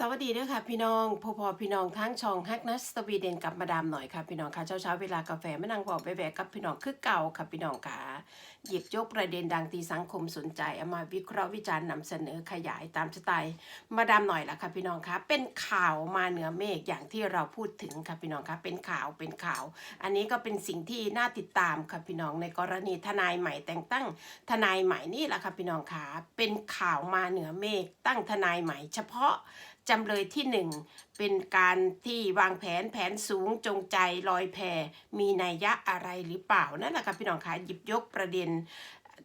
สวัสดีด้วยค่ะพี่น้องพอพอพี่น้องทั้งช่องฮักนัสสวีเดนกับมาดามหน่อยค่ะพี่น้องค่ะเช้าเช้าๆเวลากาแฟไม่นั่งบอกไปแบกกับพี่น้องคือเก่าค่ะพี่น้องค่ะหยิบยกประเด็นดังตีสังคมสนใจเอามาวิเคราะห์วิจารณ์นำเสนอขยายตามสไตล์มาดามหน่อยละค่ะพี่น้องค่ะเป็นข่าวมาเหนือเมฆอย่างที่เราพูดถึงค่ะพี่น้องค่ะเป็นข่าวเป็นข่าว อันนี้ก็เป็นสิ่งที่น่าติดตามค่ะพี่น้องในกรณีทนายใหม่แต่งตั้งทนายใหม่นี่แหละค่ะพี่น้องค่ะเป็นข่าวมาเหนือเมฆตั้งทนายใหม่ เฉพาะจำเลยที่หนึ่งเป็นการที่วางแผนแผนสูงจงใจลอยแพมีนัยยะอะไรหรือเปล่านั่นแหละค่ะพี่น้องคะหยิบยกประเด็น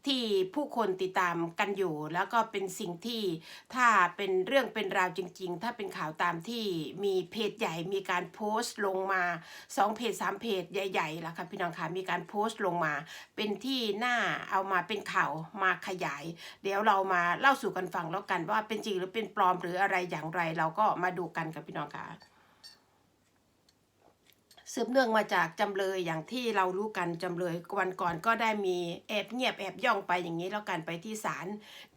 ที่ผู้คนติดตามกันอยู่ แล้วก็เป็นสิ่งที่ถ้าเป็นเรื่องเป็นราวจริง ๆ ถ้าเป็นข่าวตามที่มีเพจใหญ่มีการโพสต์ลงมาสองเพจสามเพจใหญ่ๆแล้วค่ะพี่น้องคะมีการโพสต์ลงมา เป็นที่หน่าเอามาเป็นข่าวมาขยาย เดี๋ยวเรามาเล่าสู่กันฟังแล้วกันว่าเป็นจริงหรือเป็นปลอมหรืออะไรอย่างไร เราก็มาดูกันกับพี่น้องค่ะ สืบเนื่องมาจากจำเลยอย่างที่เรารู้กันจำเลยวันก่อนก็ได้มีแอบเงียบแอบย่องไปอย่างนี้แล้วกันไปที่ศาล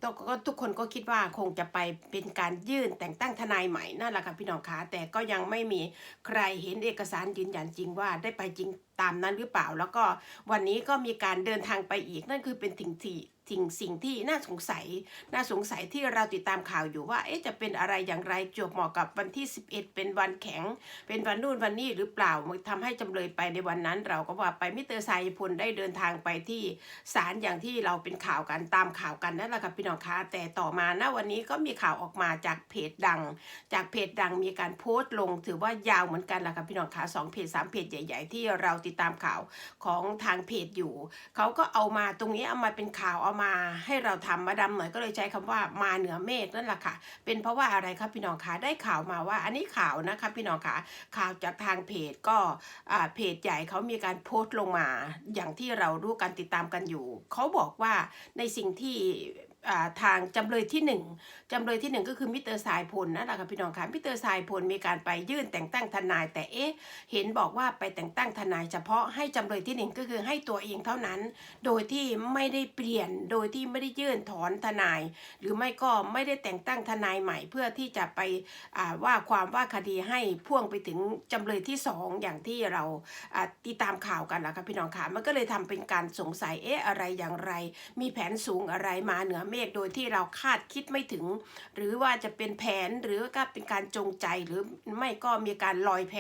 ก็ก็ทุกคนก็คิดว่าคงจะไปเป็นการยื่นแต่งตั้งทนายใหม่นั่นแหละค่ะพี่น้องคะแต่ก็ยังไม่มีใครเห็นเอกสารยืนยันจริงว่าได้ไปจริงตามนั้นหรือเปล่า แล้วก็วันนี้ก็มีการเดินทางไปอีกนั่นคือเป็นสิ่งที่ สิ่งสิ่งที่น่าสงสัย น่าสงสัยที่เราติดตามข่าวอยู่ว่า เอ๊ะจะเป็นอะไรอย่างไรจวบเหมาะกับวันที่ 11 เป็นวันแข็ง เป็นวันนู่นวันนี้หรือเปล่ามันทำให้จำเลยไปในวันนั้น เราก็ว่าไปมิเตอร์สายพลได้เดินทางไปที่ศาลอย่างที่เราเป็นข่าวกันตามข่าวกันนั่นแหละค่ะพี่น้องคะแต่ต่อมาณวันนี้ก็มีข่าวออกมาจากเพจดัง จากเพจดังมีการโพสต์ลง ถือว่ายาวเหมือนกันแหละค่ะพี่น้องคะสองเพจสามเพจใหญ่ ๆ ที่เราติดตามข่าวของทางเพจอยู่เขาก็เอามาตรงนี้เอามาเป็นข่าวเอามาให้เราทำมาดำหน่อยก็เลยใช้คำว่ามาเหนือเมฆนั่นแหละค่ะ เป็นเพราะว่าอะไรครับพี่น้องคะได้ข่าวมาว่า อันนี้ข่าวนะคะพี่น้องคะข่าวจากทางเพจก็เพจใหญ่เขามีการโพสต์ลงมา อย่างที่เรารู้กันติดตามกันอยู่ เขาบอกว่าในสิ่งที่ ทางจำเลยที่หนึ่งจำเลยที่หนึ่งก็คือมิเตอร์สายพลนั่นแหละค่ะพี่น้องคะมิเตอร์สายพลมีการไปยื่นแต่งตั้งทนาย แต่เอ๊ะเห็นบอกว่าไปแต่งตั้งทนายเฉพาะให้จำเลยที่หนึ่งก็คือให้ตัวเองเท่านั้น โดยที่ไม่ได้เปลี่ยนโดยที่ไม่ได้ยื่นถอนทนาย หรือไม่ก็ไม่ได้แต่งตั้งทนายใหม่ เพื่อที่จะไปว่าความว่าคดีให้พ่วงไปถึงจำเลยที่สองอย่างที่เราติดตามข่าวกันนะคะพี่น้องค่ะมันก็เลยทำเป็นการสงสัยเอ๊ะอะไรอย่างไร มีแผนสูงอะไรมาเหนือเมฆโดยที่เราคาดคิดไม่ถึง หรือว่าจะเป็นแผนหรือก็เป็นการจงใจหรือไม่ก็มีการลอยแพ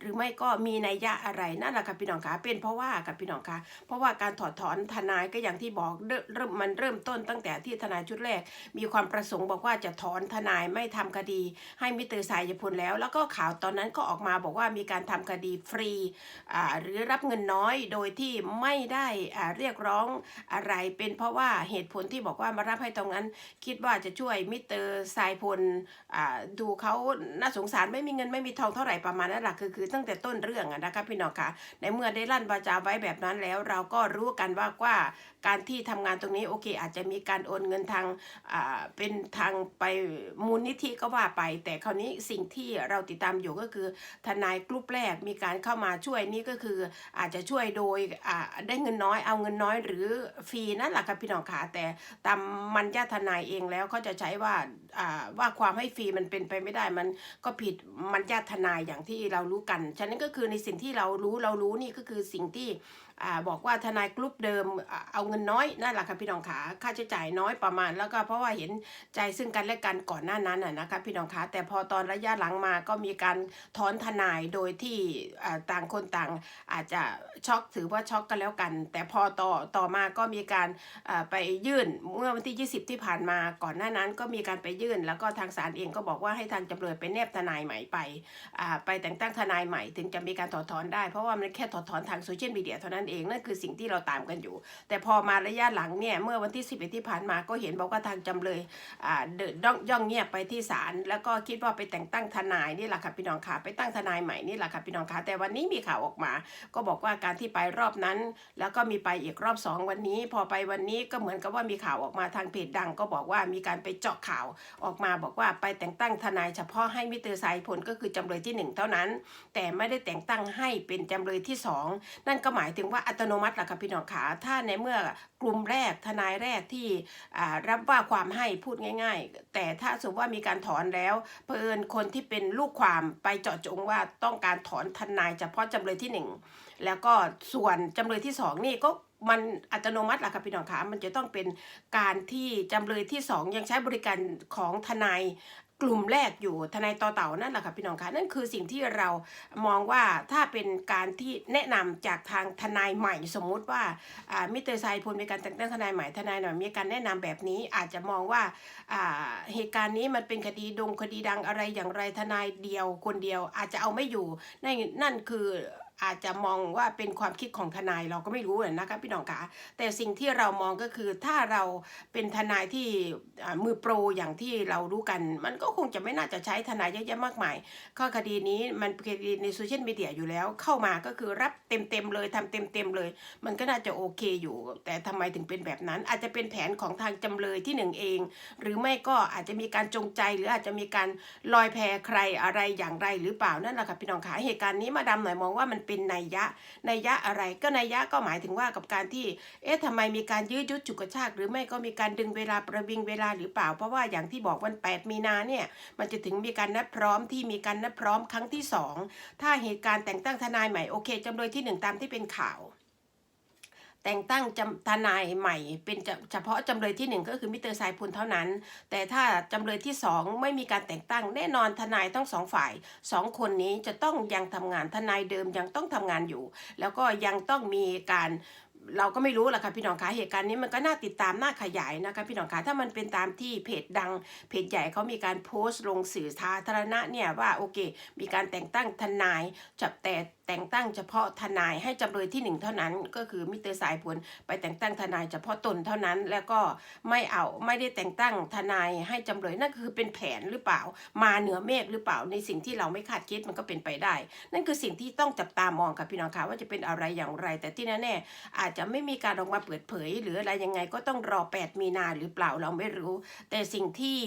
หรือไม่ก็มีนัยยะอะไรนั่นแหละค่ะพี่น้องคะเป็นเพราะว่ากับพี่น้องคะเพราะว่าการถอดถอนทนายก็อย่างที่บอกเริ่มมันเริ่มต้นตั้งแต่ที่ทนายชุดแรก มีความประสงค์บอกว่าจะถอนทนายไม่ทำคดี ให้มิเตอร์สายพลแล้ว แล้วก็ข่าวตอนนั้นก็ออกมาบอกว่ามีการทำคดีฟรีหรือรับเงินน้อยโดยที่ไม่ได้เรียกร้องอะไร เป็นเพราะว่าเหตุผลที่บอกว่ามารับให้ตรงนั้นคิดว่าจะช่วยมิเตอร์สายพลดูเขาน่าสงสารไม่มีเงินไม่มีทองเท่าไหร่ประมาณนั้นแหละคือคือตั้งแต่ต้นเรื่องนะคะพี่น้องคะในเมื่อได้ลั่นวาจาไว้แบบนั้นแล้ว เราก็รู้กันว่าว่าการที่ทำงานตรงนี้โอเค อาจจะมีการโอนเงินทางเป็นทางไปมูลนิธิก็ว่าไป แต่คราวนี้สิ่งที่เราติดตามอยู่ก็คือ ทนายกลุ่มแรกมีการเข้ามาช่วยนี่ก็คืออาจจะช่วยโดยได้เงินน้อยเอาเงินน้อยหรือฟรีนั่นแหละค่ะพี่น้องขาแต่ตามมันญาติทนายเองแล้วเขาจะใช้ว่า ว่าความให้ฟรีมันเป็นไปไม่ได้มันก็ผิดมันญาติทนายอย่างที่เรารู้กัน ฉะนั้นก็คือในสิ่งที่เรารู้เรารู้นี่ก็คือสิ่งที่อ่าบอกว่าทนายกลุ่มเดิมเอาเงินน้อยนั่นแหละค่ะพี่น้องขาค่าใช้จ่ายน้อยประมาณ แล้วก็เพราะว่าเห็นใจซึ่งกันและกันก่อนหน้านั้นน่ะนะคะพี่น้องขาแต่พอตอนระยะหลังมาก็มีการถอนทนายโดยที่ต่างคนต่างอาจจะช็อกถือว่าช็อกกันแล้วกัน แต่พอต่อต่อมาก็มีการอ่าไปยื่นเมื่อวันที่ 20 ที่ผ่านมาก่อนหน้านั้นก็มีการไปยื่น แล้วก็ทางศาลเองก็บอกว่าให้ทางจำเลยไปแนบทนายใหม่ไปไปแต่งตั้งทนายใหม่ถึงจะมีการถอดถอนได้เพราะว่ามันแค่ถอดถอนทางโซเชียลมีเดียเท่านั้นเองนั่นคือสิ่งที่เราตามกันอยู่ แต่พอมาระยะหลังเนี่ยเมื่อวันที่11ที่ผ่านมาก็เห็นบอกว่าทางจำเลยเดินย่องย่องเงียบไปที่ศาลแล้วก็คิดว่าไปแต่งตั้งทนายนี่แหละค่ะพี่น้องค่ะไปตั้งทนายใหม่นี่แหละค่ะพี่น้องค่ะแต่วันนี้มีข่าวออกมา ก็บอกว่าการที่ไปรอบนั้น แล้วก็มีไปอีกรอบสองวันนี้ พอไปวันนี้ก็เหมือนกับว่ามีข่าวออกมาทางเพจดัง ก็บอกว่ามีการไปเจาะข่าวออกมาบอกว่าไปแต่งตั้งทนายเฉพาะให้มิเตอร์สายผลก็คือจำเลยที่หนึ่งเท่านั้น แต่ไม่ได้แต่งตั้งให้เป็นจำเลยที่สองนั่นก็หมายถึงว่าอัตโนมัติล่ะค่ะพี่น้องขาถ้าในเมื่อกลุ่มแรกทนายแรกที่รับว่าความให้พูดง่าย ๆ แต่ถ้าสมมติว่ามีการถอนแล้วเผอิญคนที่เป็นลูกความไปเจาะจงว่าต้องการถอนทนายเฉพาะจำเลยที่หนึ่ง แล้วก็ส่วนจำเลยที่สองนี่ก็มันอัตโนมัติล่ะค่ะพี่น้องขามันจะต้องเป็นการที่จำเลยที่สองยังใช้บริการของทนายกลุ่มแรกอยู่ทนายต่อเต่านั่นแหละค่ะพี่น้องคะนั่นคือสิ่งที่เรามองว่าถ้าเป็นการที่แนะนำจากทางทนายใหม่สมมุติว่ามิเตอร์ไซพลมีการแต่งตั้งทนายใหม่ทนายหน่อยมีการแนะนำแบบนี้อาจจะมองว่าอ่าเหตุการณ์นี้มันเป็นคดีดงคดีดังอะไรอย่างไรทนายเดียวคนเดียวอาจจะเอาไม่อยู่นั่นนั่นคือ อาจจะมองว่าเป็นความคิดของทนายเราก็ไม่รู้นะคะพี่น้องคะแต่สิ่งที่เรามองก็คือถ้าเราเป็นทนายที่มือโปรอย่างที่เรารู้กัน มันก็คงจะไม่น่าจะใช้ทนายเยอะแยะมากมายข้อคดีนี้มันคดีในโซเชียลมีเดียอยู่แล้วเข้ามาก็คือรับเต็มๆเลยทำเต็มๆเลย มันก็น่าจะโอเคอยู่ แต่ทำไมถึงเป็นแบบนั้น อาจจะเป็นแผนของทางจำเลยที่หนึ่งเอง หรือไม่ก็อาจจะมีการจงใจหรืออาจจะมีการลอยแพใครอะไรอย่างไรหรือเปล่านั่นแหละค่ะพี่น้องขาเหตุการณ์นี้มาดามหน่อยมองว่ามันเป็นนัยยะนัยยะอะไรก็นัยยะก็หมายถึงว่ากับการที่ เอ๊ะทำไมมีการยืดยุดจุกกระชากหรือไม่ก็มีการดึงเวลาประวิงเวลาหรือเปล่า เพราะว่าอย่างที่บอกวัน 8 มีนาเนี่ยมันจะถึงมีการนัดพร้อมที่มีการนัดพร้อมครั้งที่สองถ้าเหตุการณ์แต่งตั้งทนายใหม่โอเคจำเลยที่หนึ่งตามที่เป็นข่าว แต่งตั้งจำทนายใหม่เป็นเฉพาะจำเลยที่หนึ่งก็คือมิสเตอร์สายพุนเท่านั้น แต่ถ้าจำเลยที่สองไม่มีการแต่งตั้งแน่นอนทนายทั้งสองฝ่ายสองคนนี้จะต้องยังทำงานทนายเดิมยังต้องทำงานอยู่ แล้วก็ยังต้องมีการเราก็ไม่รู้แหละค่ะพี่น้องคะเหตุการณ์นี้มันก็น่าติดตามน่าขยายนะคะพี่น้องคะถ้ามันเป็นตามที่เพจดังเพจใหญ่เขามีการโพสต์ลงสื่อสาธารณะเนี่ยว่าโอเค มีการแต่งตั้งทนายจับแต่แต่งตั้งเฉพาะทนายให้จำเลยที่หนึ่งเท่านั้น ก็คือมิเตอร์สายพลไปแต่งตั้งทนายเฉพาะตนเท่านั้น แล้วก็ไม่เอาไม่ได้แต่งตั้งทนายให้จำเลยนั่นคือเป็นแผนหรือเปล่า มาเหนือเมฆหรือเปล่าในสิ่งที่เราไม่คาดคิดมันก็เป็นไปได้ นั่นคือสิ่งที่ต้องจับตามองค่ะพี่น้องคะว่าจะเป็นอะไรอย่างไร แต่ที่แน่ๆอาจจะไม่มีการออกมาเปิดเผย หรืออะไรยังไงก็ต้องรอ 8 มีนาหรือเปล่าเราไม่รู้ แต่สิ่งที่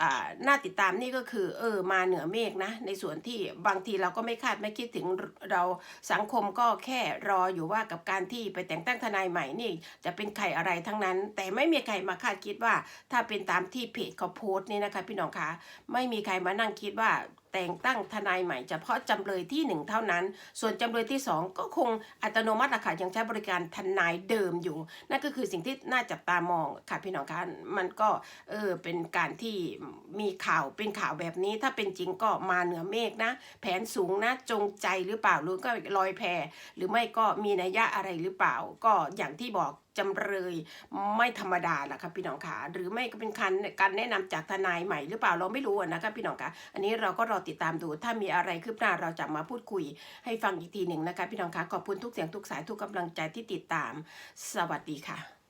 อ่าน่าติดตามนี่ก็คือเออมาเหนือเมฆนะในส่วนที่บางทีเราก็ไม่คาดไม่คิดถึงเราสังคมก็แค่รออยู่ว่ากับการที่ไปแต่งตั้งทนายใหม่นี่ จะเป็นใครอะไรทั้งนั้น แต่ไม่มีใครมาคาดคิดว่า ถ้าเป็นตามที่เพจเขาโพสต์นี่นะคะ พี่น้องคะไม่มีใครมานั่งคิดว่า แต่งตั้งทนายใหม่เฉพาะจำเลยที่หนึ่งเท่านั้น ส่วนจำเลยที่สองก็คงอัตโนมัติละค่ะยังใช้บริการทนายเดิมอยู่ นั่นก็คือสิ่งที่น่าจับตามองค่ะพี่น้องคะมันก็เออเป็นการที่มีข่าวเป็นข่าวแบบนี้ ถ้าเป็นจริงก็มาเหนือเมฆนะ แผนสูงนะจงใจหรือเปล่าหรือก็ลอยแพหรือไม่ก็มีนัยยะอะไรหรือเปล่า ก็อย่างที่บอกจำเลยไม่ธรรมดาล่ะครับพี่น้องคะหรือไม่ก็เป็นการการแนะนำจากทนายใหม่หรือเปล่าเราไม่รู้นะนะคะพี่น้องคะอันนี้เราก็รอติดตามดู ถ้ามีอะไรคืบหน้าเราจะมาพูดคุยให้ฟังอีกทีหนึ่งนะคะพี่น้องคะขอบคุณทุกเสียงทุกสายทุกกำลังใจที่ติดตาม สวัสดีค่ะ